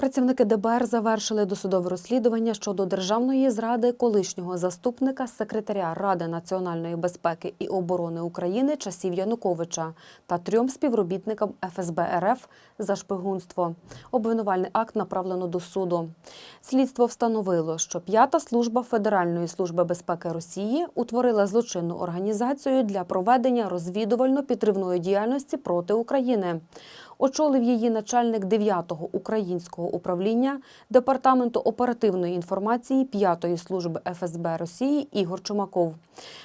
Працівники ДБР завершили досудове розслідування щодо державної зради колишнього заступника секретаря Ради національної безпеки і оборони України часів Януковича та трьом співробітникам ФСБ РФ за шпигунство. Обвинувальний акт направлено до суду. Слідство встановило, що п'ята служба Федеральної служби безпеки Росії утворила злочинну організацію для проведення розвідувально-підтривної діяльності проти України. Очолив її начальник 9-го українського управління департаменту оперативної інформації 5-ї служби ФСБ Росії Ігор Чумаков.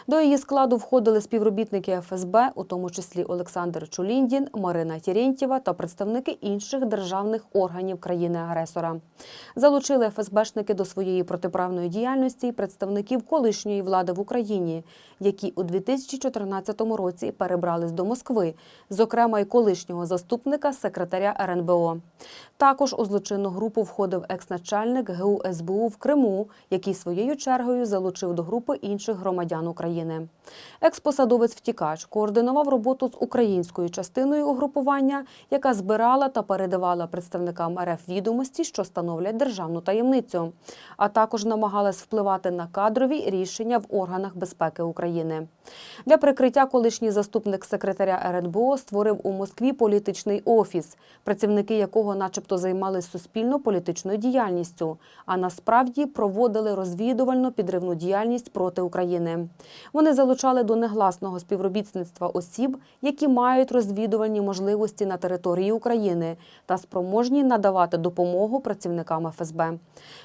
До її складу входили співробітники ФСБ, у тому числі Олександр Чуліндін, Марина Тєрєнтєва та представники інших державних органів країни-агресора. Залучили ФСБшники до своєї протиправної діяльності представників колишньої влади в Україні, які у 2014 році перебрались до Москви, зокрема й колишнього заступника секретаря РНБО. Також у злочинну групу входив екс-начальник ГУ СБУ в Криму, який своєю чергою залучив до групи інших громадян України. Експосадовець втікач координував роботу з українською частиною угрупування, яка збирала та передавала представникам РФ відомості, що становлять державну таємницю, а також намагалась впливати на кадрові рішення в органах безпеки України. Для прикриття колишній заступник секретаря РНБО створив у Москві політичний офіс, працівники якого, начебто, займалися суспільно-політичною діяльністю, а насправді проводили розвідувально підривну діяльність проти України. Вони залучали до негласного співробітництва осіб, які мають розвідувальні можливості на території України та спроможні надавати допомогу працівникам ФСБ.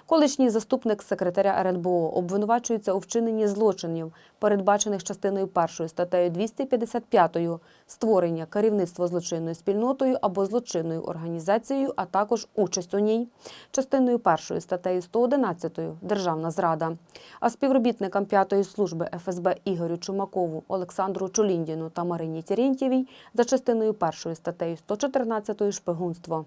Колишній заступник секретаря РНБО обвинувачується у вчиненні злочинів, передбачених частиною 1 статтею 255 створення керівництва злочинною спільнотою або злочинною організацією, а також участь у ній, частиною 1 статтею 111 державна зрада. А співробітникам п'ятої служби ФСБ Ігорю Чумакову, Олександру Чуліндіну та Марині Тєрєнтєвій за частиною 1 статтею 114 шпигунство.